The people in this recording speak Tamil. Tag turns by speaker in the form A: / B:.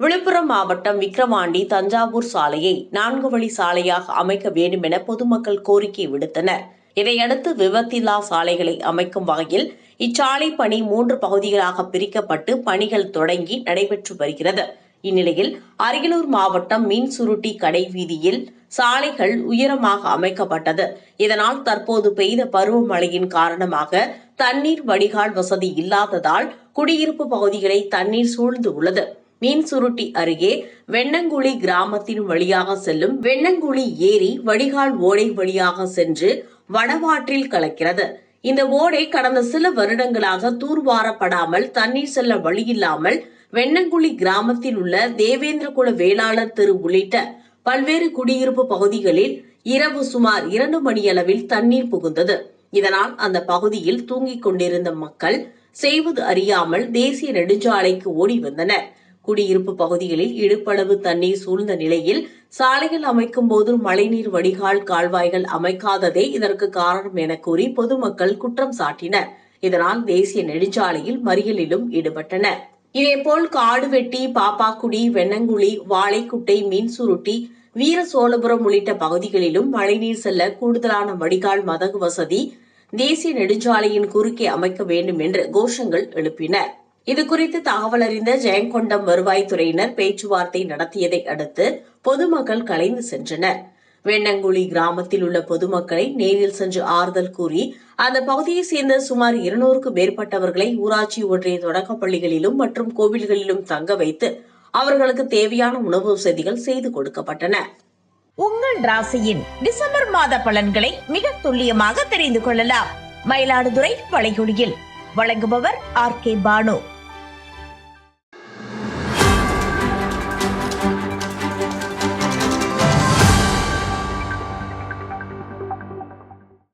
A: விழுப்புரம் மாவட்டம் விக்கிரவாண்டி தஞ்சாவூர் சாலையை நான்கு வழி சாலையாக அமைக்க வேண்டும் என பொதுமக்கள் கோரிக்கை விடுத்தனர். இதையடுத்து விபத்தில்லா சாலைகளை அமைக்கும் வகையில் இச்சாலை பணி மூன்று பகுதிகளாக பிரிக்கப்பட்டு பணிகள் தொடங்கி நடைபெற்று வருகிறது. இந்நிலையில் அரியலூர் மாவட்டம் மீன் சுருட்டி கடை வீதியில் சாலைகள் உயரமாக அமைக்கப்பட்டது. இதனால் தற்போது பெய்த பருவமழையின் காரணமாக தண்ணீர் வடிகால் வசதி இல்லாததால் குடியிருப்பு பகுதிகளை தண்ணீர் சூழ்ந்து உள்ளது. மீன் சுருட்டி அருகே வெண்ணங்குழி கிராமத்தின் வழியாக செல்லும் வெண்ணங்குழி ஏரி வடிகால் ஓடை வழியாக சென்று வடவாற்றில் கலக்கிறது. இந்த ஓடை கடந்த சில வருடங்களாக தூர்வாரப்படாமல் தண்ணீர் செல்ல வழியில்லாமல் வெண்ணங்குழி கிராமத்தில் உள்ள தேவேந்திரகுல வேளாளர் தெரு உள்ளிட்ட பல்வேறு குடியிருப்பு பகுதிகளில் இரவு சுமார் இரண்டு மணியளவில் தண்ணீர் புகுந்தது. இதனால் அந்த பகுதியில் தூங்கிக் கொண்டிருந்த மக்கள் செய்வது அறியாமல் தேசிய நெடுஞ்சாலைக்கு ஓடி வந்தனர். குடியிருப்பு பகுதிகளில் இடுப்பளவு தண்ணீர் சூழ்ந்த நிலையில் சாலைகள் அமைக்கும் போது மழைநீர் வடிகால் கால்வாய்கள் அமைக்காததே இதற்கு காரணம் என கூறி பொதுமக்கள் குற்றம் சாட்டினர். இதனால் தேசிய நெடுஞ்சாலையில் மறியலிலும் ஈடுபட்டனர். இதேபோல் காடுவெட்டி பாப்பாக்குடி வெண்ணங்குழி வாழைக்குட்டை மீன்சுருட்டி வீர சோழபுரம் உள்ளிட்ட பகுதிகளிலும் மழைநீர் செல்ல கூடுதலான வடிகால் மதகு வசதி தேசிய நெடுஞ்சாலையின் குறுக்கே அமைக்க வேண்டும் என்று கோஷங்கள் எழுப்பினர். இதுகுறித்து தகவல் அறிந்த ஜெயங்கொண்டம் வருவாய்த்துறையினர் பேச்சுவார்த்தை நடத்தியதை அடுத்து பொதுமக்கள் கலைந்து சென்றனர். வெண்ணங்குழி கிராமத்தில் உள்ள பொதுமக்களை நேரில் சென்று ஆறுதல் கூறி அந்த பகுதியைச் சேர்ந்த சுமார் இருநூறுக்கு மேற்பட்டவர்களை ஊராட்சி ஒன்றிய தொடக்கப் பள்ளிகளிலும் மற்றும் கோவில்களிலும் தங்க வைத்து அவர்களுக்கு தேவையான உணவு வசதிகள் செய்து கொடுக்கப்பட்டன.
B: உங்கள் ராசியின் டிசம்பர் மாத பலன்களை மிக துல்லியமாக தெரிந்து கொள்ளலாம். மயிலாடுதுறை வளைகுடியில் வழங்குபவர் ஆர் கே பானு.